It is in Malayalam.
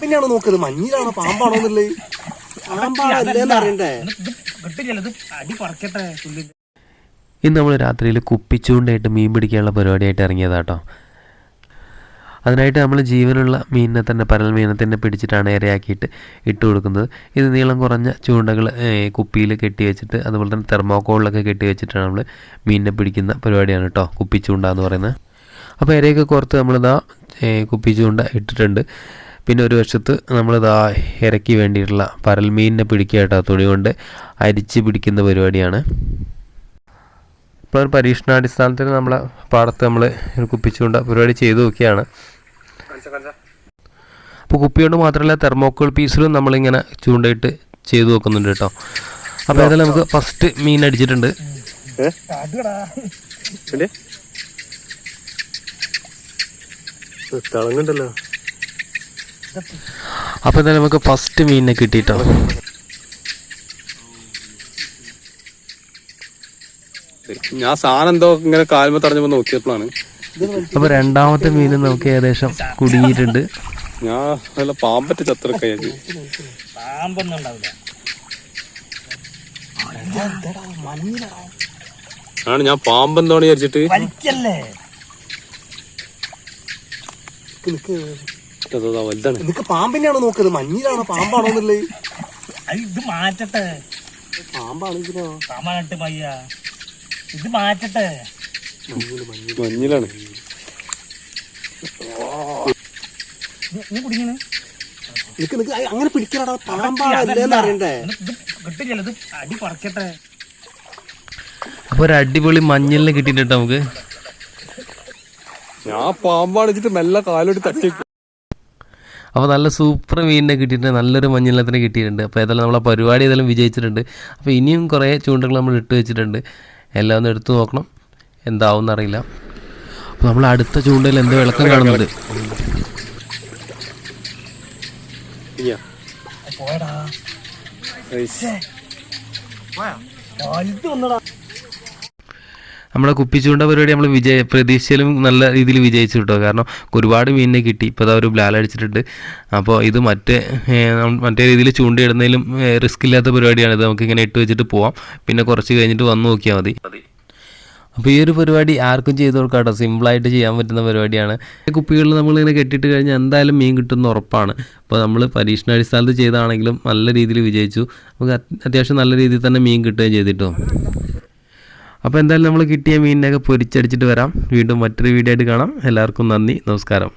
പിന്നെയാണ് നോക്കുന്നത് മഞ്ഞിലാണോ? പാമ്പാണോ എന്നുള്ളത് പാമ്പാണോ അറിയണ്ടേ അടി പറക്കട്ടെ ഇന്ന് നമ്മൾ രാത്രിയിൽ കുപ്പിച്ചൂണ്ടായിട്ട് മീൻ പിടിക്കാനുള്ള പരിപാടിയായിട്ട് ഇറങ്ങിയതാട്ടോ. അതിനായിട്ട് നമ്മൾ ജീവനുള്ള മീനിനെ തന്നെ പരൽ മീനെ തന്നെ പിടിച്ചിട്ടാണ് ഇരയാക്കിയിട്ട് ഇട്ട് കൊടുക്കുന്നത്. ഇത് നീളം കുറഞ്ഞ ചൂണ്ടകൾ കുപ്പിയിൽ കെട്ടി വെച്ചിട്ട് അതുപോലെ തന്നെ തെർമോക്കോളിലൊക്കെ കെട്ടി വെച്ചിട്ടാണ് നമ്മൾ മീനിനെ പിടിക്കുന്ന പരിപാടിയാണ് കേട്ടോ കുപ്പിച്ചൂണ്ട എന്ന് പറയുന്നത്. അപ്പോൾ ഇരയൊക്കെ കുറച്ച് നമ്മളിതാ കുപ്പിച്ചുകൊണ്ട് ഇട്ടിട്ടുണ്ട്. പിന്നെ ഒരു വശത്ത് നമ്മളിതാ ഇരയ്ക്ക് വേണ്ടിയിട്ടുള്ള പരൽമീനിനെ പിടിക്കുക കേട്ടോ തുണി കൊണ്ട് അരിച്ച് പിടിക്കുന്ന പരിപാടിയാണ്. ഇപ്പോൾ ഒരു പരീക്ഷണാടിസ്ഥാനത്തിൽ നമ്മളെ പാടത്ത് നമ്മൾ കുപ്പിച്ചുകൊണ്ട് പരിപാടി ചെയ്തു നോക്കിയാണ്. അപ്പോൾ കുപ്പി കൊണ്ട് മാത്രമല്ല തെർമോക്കോൾ പീസിലും നമ്മളിങ്ങനെ ചൂണ്ടയിട്ട് ചെയ്തു നോക്കുന്നുണ്ട് കേട്ടോ. അപ്പോൾ ഏതായാലും നമുക്ക് ഫസ്റ്റ് മീൻ അടിച്ചിട്ടുണ്ട്. തിളങ്ങുണ്ടല്ലോ. അപ്പോൾ എന്തായാലും നമുക്ക് ഫസ്റ്റ് മീനിനെ കിട്ടിയിട്ടോ ഞാൻ സാധനം എന്തോ ഇങ്ങനെ കാൽമ തടഞ്ഞപ്പോ നോക്കിയപ്പോഴാണ്. അപ്പൊ രണ്ടാമത്തെ മീൻ നമുക്ക് ഏകദേശം കുടുങ്ങിയിട്ടുണ്ട്. ഞാൻ നല്ല പാമ്പറ്റ ചത്ര പാമ്പൊന്നും ഉണ്ടാവില്ല. ആണ് ഞാൻ പാമ്പെന്തോണി വിചാരിച്ചിട്ട്? വലിക്കല്ലേ? അതാ വലുതാണ്. നിനക്ക് പാമ്പിനെയാണോ നോക്കുന്നത് മഞ്ഞിലാണോ പാമ്പാണോ എന്നുള്ളത്? ഇത് മാറ്റട്ടെ. പാമ്പാണെങ്കിലോ പാമ്പാണിട്ട് പയ്യ. ഇത് മാറ്റട്ടെ. മഞ്ഞിലാണ്. കുടിക്കണേ? അങ്ങനെ പിടിക്കണടാ. പാമ്പാണോ അറിയണ്ടേ? കിട്ടില്ല ഇത് അടി പറക്കട്ടെ അപ്പോൾ ഒരു അടിപൊളി മഞ്ഞളിന് കിട്ടിയിട്ടുണ്ട് നമുക്ക്. ഞാൻ പാമ്പാണിച്ചിട്ട് നല്ല മെല്ലെ കാലോട്ട് തട്ടി അപ്പോൾ നല്ല സൂപ്പർ മീനിനെ കിട്ടിയിട്ടുണ്ട് നല്ലൊരു മഞ്ഞിലത്തിനെ കിട്ടിയിട്ടുണ്ട്. അപ്പോൾ ഏതായാലും നമ്മളെ പരിപാടി ഏതായാലും വിജയിച്ചിട്ടുണ്ട്. അപ്പോൾ ഇനിയും കുറേ ചൂണ്ടകൾ നമ്മൾ ഇട്ട് വെച്ചിട്ടുണ്ട്. എല്ലാം ഒന്ന് എടുത്തു നോക്കണം. എന്താവും എന്നറിയില്ല അപ്പോൾ നമ്മൾ അടുത്ത ചൂണ്ടയിൽ എന്ത് വിളക്കം കാണുന്നുണ്ട്? ഇയ്യ. പോയടാ. നമ്മുടെ കുപ്പിച്ചൂണ്ട പരിപാടി നമ്മൾ വിജയ പ്രതീക്ഷയിലും നല്ല രീതിയിൽ വിജയിച്ചു കേട്ടോ കാരണം ഒരുപാട് മീനിനെ കിട്ടി. ഇപ്പോൾ അതാ ഒരു ബ്ലാൽ അടിച്ചിട്ടുണ്ട്. അപ്പോൾ ഇത് മറ്റേ മറ്റേ രീതിയിൽ ചൂണ്ടയിടുന്നതിലും റിസ്ക് ഇല്ലാത്ത പരിപാടിയാണിത് ഇത് നമുക്ക് ഇങ്ങനെ ഇട്ട് വെച്ചിട്ട് പോവാം. പിന്നെ കുറച്ച് കഴിഞ്ഞിട്ട് വന്ന് നോക്കിയാൽ മതി. അപ്പോൾ ഈ ഒരു പരിപാടി ആർക്കും ചെയ്ത് കൊടുക്കാം കേട്ടോ സിമ്പിളായിട്ട് ചെയ്യാൻ പറ്റുന്ന പരിപാടിയാണ്. കുപ്പികളിൽ നമ്മളിങ്ങനെ കെട്ടിയിട്ട് കഴിഞ്ഞാൽ എന്തായാലും മീൻ കിട്ടുന്ന ഉറപ്പാണ്. അപ്പോൾ നമ്മൾ പരീക്ഷണാടിസ്ഥാനത്ത് ചെയ്താണെങ്കിലും നല്ല രീതിയിൽ വിജയിച്ചു. നമുക്ക് അത്യാവശ്യം നല്ല രീതിയിൽ തന്നെ മീൻ കിട്ടുകയും ചെയ്തിട്ടോ. അപ്പോൾ എന്തായാലും നമ്മൾ കിട്ടിയ മീനിനെയൊക്കെ പൊരിച്ചടിച്ചിട്ട് വരാം. വീണ്ടും മറ്റൊരു വീഡിയോ ആയിട്ട് കാണാം. എല്ലാവർക്കും നന്ദി. നമസ്കാരം.